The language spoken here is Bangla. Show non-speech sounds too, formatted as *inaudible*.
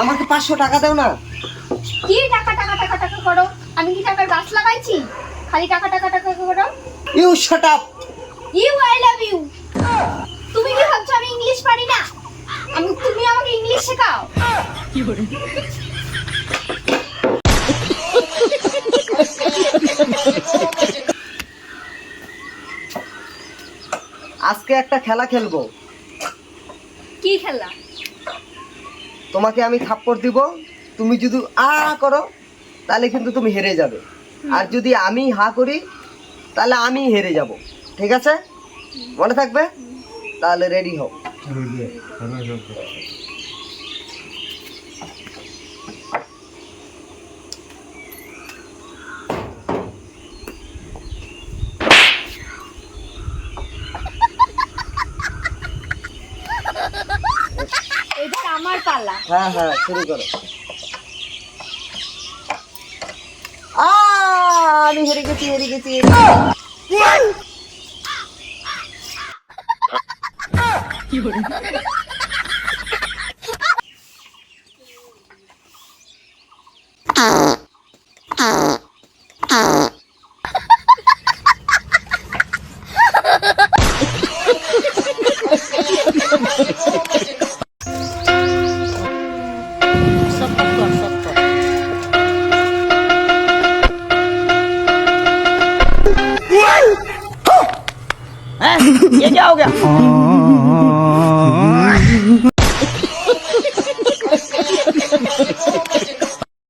আমাকে পাঁচশো টাকা দাও না। কি টাকা টাকা টাকা টাকা করো? আমি কি টাকার গাছ লাগাইছি? খালি টাকা টাকা টাকা করো। You shut up you I love you তুমি কি ভাবছ আমি ইংলিশ পারি না? আমি তুমি আমাকে ইংলিশ শেখাও। আজকে একটা খেলা খেলব। কি খেলা? তোমাকে আমি থাপ্পড় দিব, তুমি যদি আ করো, তাহলে কিন্তু তুমি হেরে যাবে। আর যদি আমি হা করি, তাহলে আমি হেরে যাব। ঠিক আছে? মনে থাকবে? তাহলে রেডি হও। আমার পালা। হ্যাঁ হ্যাঁ শুরু করো। আ, আমি হেরে গেছি হেরে গেছি *laughs* 哎，别叫唤。*laughs*